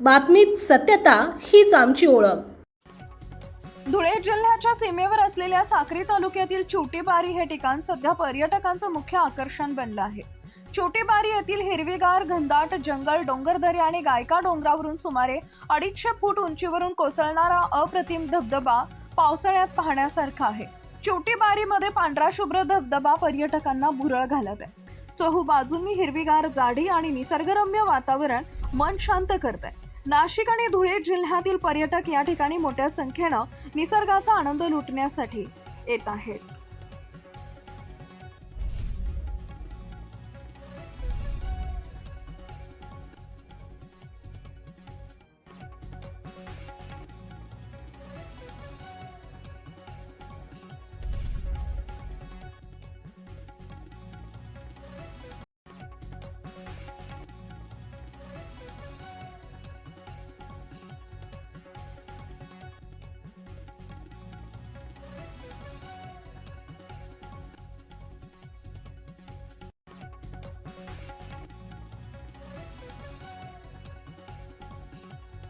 बातमीत सत्यता हीच आमची ओळख. धुळे जिल्ह्याच्या सीमेवर असलेल्या साक्री तालुक्यातील छोटीबारी हे ठिकाण सध्या पर्यटकांचं मुख्य आकर्षण बनलं आहे. छोटीबारी येथील हिरवीगार घनदाट जंगल डोंगरदरी आणि गायका डोंगरावरून सुमारे अडीचशे फूट उंचीवरून कोसळणारा अप्रतिम धबधबा पावसाळ्यात पाहण्यासारखा आहे. छोटीबारीमध्ये पांढरा शुभ्र धबधबा पर्यटकांना भुरळ घालत आहे. चहू बाजूंनी हिरवीगार जाडी आणि निसर्गरम्य वातावरण मन शांत करत आहे नाशिक आणि धुळे जिल्ह्यातील पर्यटक या ठिकाणी मोठ्या संख्येनं निसर्गाचा आनंद लुटण्यासाठी येत आहेत.